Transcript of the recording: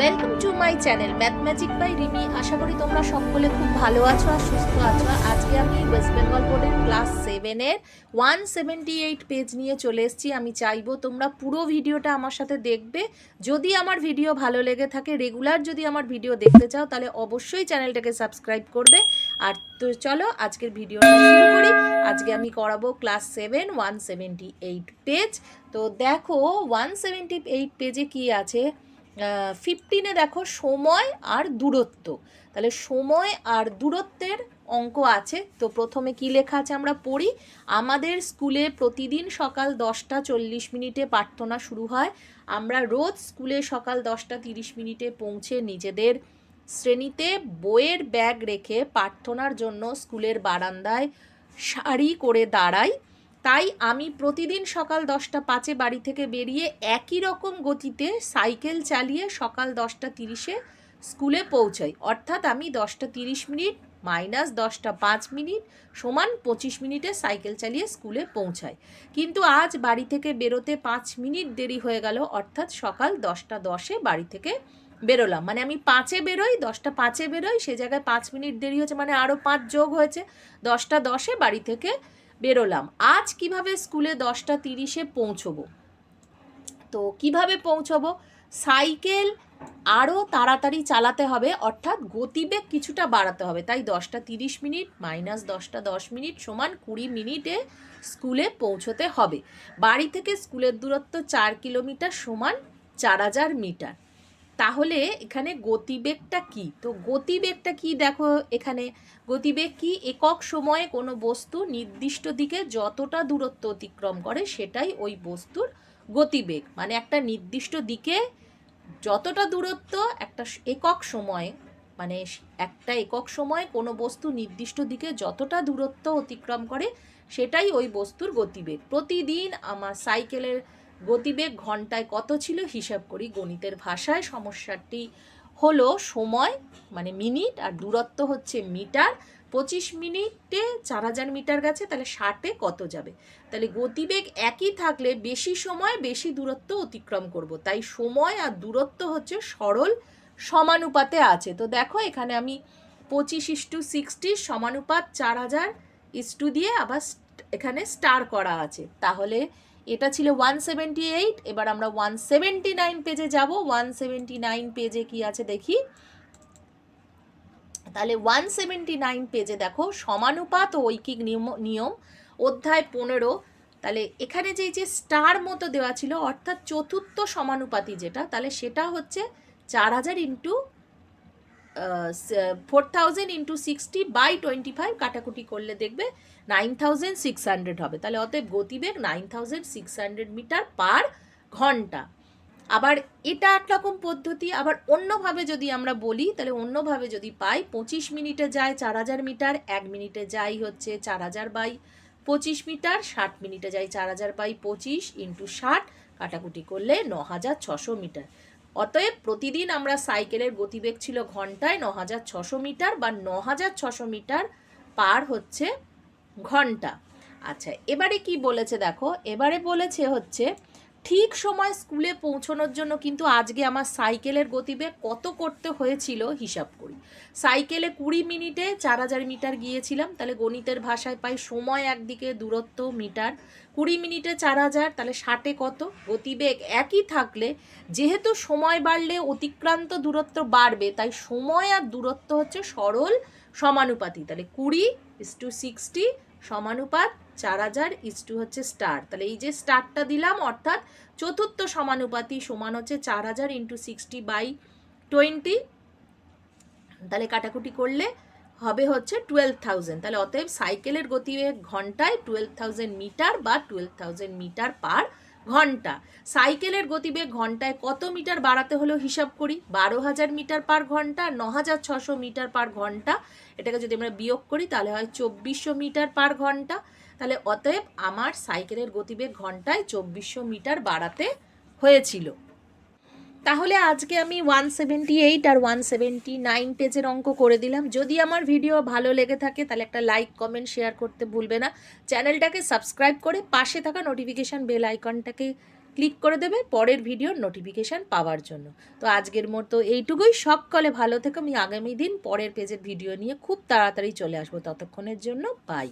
Welcome to my channel math magic by Rimi আশা করি তোমরা সকলে খুব ভালো আছো আর সুস্থ আছো। আজকে আমি ওয়েস্ট বেঙ্গল বোর্ডের ক্লাস সেভেনের ওয়ান সেভেন্টি এইট পেজ নিয়ে চলে এসেছি। আমি চাইব তোমরা পুরো ভিডিওটা আমার সাথে দেখবে। যদি আমার ভিডিও ভালো লেগে থাকে রেগুলার যদি আমার ভিডিও দেখতে চাও, তাহলে অবশ্যই চ্যানেলটাকে সাবস্ক্রাইব করবে। আর তো চলো আজকের ভিডিওটা শুরু করি। আজকে আমি করাবো class seven one seventy eight page তো দেখো ওয়ান সেভেন্টি এইট পেজে কী আছে? ফিফটিনে দেখো সময় আর দূরত্ব। তাহলে সময় আর দূরত্বের অঙ্ক আছে। তো প্রথমে কি লেখা আছে আমরা পড়ি? আমাদের স্কুলে প্রতিদিন সকাল দশটা চল্লিশ মিনিটে প্রার্থনা শুরু হয়। আমরা রোজ স্কুলে সকাল দশটা তিরিশ মিনিটে পৌঁছে নিজেদের শ্রেণীতে বইয়ের ব্যাগ রেখে প্রার্থনার জন্য স্কুলের বারান্দায় সারি করে দাঁড়াই। তাই আমি প্রতিদিন সকাল দশটা পাঁচে বাড়ি থেকে বেরিয়ে একই রকম গতিতে সাইকেল চালিয়ে সকাল দশটা তিরিশে স্কুলে পৌঁছাই। অর্থাৎ আমি দশটা তিরিশ মিনিট মাইনাস দশটা পাঁচ মিনিট সমান পঁচিশ মিনিটে সাইকেল চালিয়ে স্কুলে পৌঁছাই। কিন্তু আজ বাড়ি থেকে বেরোতে পাঁচ মিনিট দেরি হয়ে গেল, অর্থাৎ সকাল দশটা দশে বাড়ি থেকে বেরোলাম। মানে আমি পাঁচে বেরোই, দশটা পাঁচে বেরোই, সে জায়গায় পাঁচ মিনিট দেরি হয়েছে মানে আরও পাঁচ যোগ হয়েছে। দশটা দশে বাড়ি থেকে বেরোলাম। আজ কীভাবে স্কুলে দশটা তিরিশে পৌঁছবো? তো কীভাবে পৌঁছবো? সাইকেল আরও তাড়াতাড়ি চালাতে হবে, অর্থাৎ গতিবেগ কিছুটা বাড়াতে হবে। তাই দশটা তিরিশ মিনিট মাইনাস দশটা দশ মিনিট সমান কুড়ি মিনিটে স্কুলে পৌঁছতে হবে। বাড়ি থেকে স্কুলের দূরত্ব চার কিলোমিটার সমান চার হাজার মিটার। তাহলে এখানে গতিবেগটা কি? তো গতিবেগটা কি দেখো এখানে? গতিবেগ কি? একক সময়ে কোনো বস্তু নির্দিষ্ট দিকে যতটা দূরত্ব অতিক্রম করে সেটাই ওই বস্তুর গতিবেগ। মানে একটা নির্দিষ্ট দিকে যতটা দূরত্ব একটা একক সময়ে মানে একটা একক সময়ে কোনো বস্তু নির্দিষ্ট দিকে যতটা দূরত্ব অতিক্রম করে সেটাই ওই বস্তুর গতিবেগ। প্রতিদিন আমার সাইকেলের গতিবেগ ঘন্টায় কত ছিল? হিসাব করি গণিতের ভাষায় সমস্যাটি হলো সময় মানে মিনিট, আর দূরত্ব হচ্ছে মিটার। পঁচিশ মিনিটে চার হাজার মিটার গেছে, তাহলে ষাটে কত যাবে? তাহলে গতিবেগ একই থাকলে বেশি সময়, বেশি দূরত্ব অতিক্রম করব। তাই সময় আর দূরত্ব হচ্ছে সরল, সমানুপাতে আছে। তো দেখো, এখানে আমি পঁচিশ ইস্টু সিক্সটি সমানুপাত চার হাজার ইস্টু দিয়ে আবার এখানে স্টার করা আছে। তাহলে এটা ছিল ওয়ান সেভেন্টি এইট এবার আমরা ওয়ান সেভেন্টি নাইন পেজে যাব। ওয়ান সেভেন্টি নাইন পেজে কি আছে দেখি? তাহলে ওয়ান সেভেন্টি নাইন পেজে দেখো, সমানুপাত ও ঐকিক নিয়ম নিয়ম, অধ্যায় পনেরো। তাহলে এখানে যে যে স্টার মতো দেওয়া ছিল, অর্থাৎ চতুর্থ সমানুপাতি যেটা, তাহলে সেটা হচ্ছে চার হাজার into four thousand into sixty by twenty five কাটাকুটি করলে দেখবে নাইন থাউজেন্ড সিক্স হান্ড্রেড হবে। তাহলে অতএব গতিবেগ nine thousand six hundred metre per ঘণ্টা। আবার এটা একরকম পদ্ধতি, আবার অন্যভাবে যদি আমরা বলি, তাহলে অন্যভাবে যদি পাই, পঁচিশ মিনিটে যায় চার হাজার মিটার, এক মিনিটে যাই হচ্ছে চার হাজার বাই পঁচিশ মিটার, ষাট মিনিটে যাই চার হাজার বাই পঁচিশ ইন্টু ষাট, কাটাকুটি করলে ন হাজার ছশো মিটার। অতএব প্রতিদিন আমরা সাইকেলের গতিবেগ ছিল ঘন্টায় ন হাজার ছশো মিটার বা ন হাজার ছশো মিটার পার হচ্ছে ঘণ্টা। আচ্ছা এবারে কি বলেছে দেখো? এবারে বলেছে হচ্ছে ঠিক সময় স্কুলে পৌঁছানোর জন্য কিন্তু আজকে আমার সাইকেলের গতিবেগ কত করতে হয়েছিল হিসাব করি। সাইকেলে কুড়ি মিনিটে চার হাজার মিটার গিয়েছিলাম, তাহলে গণিতের ভাষায় পাই সময় একদিকে, দূরত্ব মিটার। কুড়ি মিনিটে চার হাজার, তাহলে ষাটে কত? গতিবেগ একই থাকলে যেহেতু সময় বাড়লে অতিক্রান্ত দূরত্ব বাড়বে, তাই সময় আর দূরত্ব হচ্ছে সরল সমানুপাতি তাহলে কুড়ি ইস টু সিক্সটি সমানুপাত চার হাজার ইস টু হচ্ছে স্টার তাহলে এই যে স্টারটা দিলাম, অর্থাৎ চতুর্থ সমানুপাতি সমান হচ্ছে চার হাজার ইন্টু সিক্সটি বাই টোয়েন্টি তাহলে কাটাকুটি করলে হবে হচ্ছে টুয়েলভ থাউজেন্ড তাহলে অতএব সাইকেলের গতিবেগ ঘন্টায় টুয়েলভ থাউজেন্ড মিটার বা টুয়েলভ থাউজেন্ড মিটার পার ঘণ্টা। সাইকেলের গতিবেগ ঘন্টায় কত মিটার বাড়াতে হলো হিসাব করি? বারো হাজার মিটার পার ঘণ্টা, ন হাজার ছশো মিটার পার ঘণ্টা। এটাকে যদি আমরা বিয়োগ করি, তাহলে হয় চব্বিশশো মিটার পার ঘণ্টা। তাহলে অতএব আমার সাইকেলের গতিবেগ ঘন্টায় চব্বিশশো মিটার বাড়াতে হয়েছিল। তাহলে আজকে আমি ওয়ান সেভেন্টি এইট আর ওয়ান সেভেন্টি নাইন পেজের অঙ্ক করে দিলাম। যদি আমার ভিডিও ভালো লেগে থাকে, তাহলে একটা লাইক কমেন্ট শেয়ার করতে ভুলবে না। চ্যানেলটাকে সাবস্ক্রাইব করে পাশে থাকা নোটিফিকেশান বেল আইকনটাকে ক্লিক করে দেবে পরের ভিডিওর নোটিফিকেশান পাওয়ার জন্য। তো আজকের মতো এইটুকুই। সকলে ভালো থেকে। আমি আগামী দিন পরের পেজের ভিডিও নিয়ে খুব তাড়াতাড়ি চলে আসব। ততক্ষণের জন্য বাই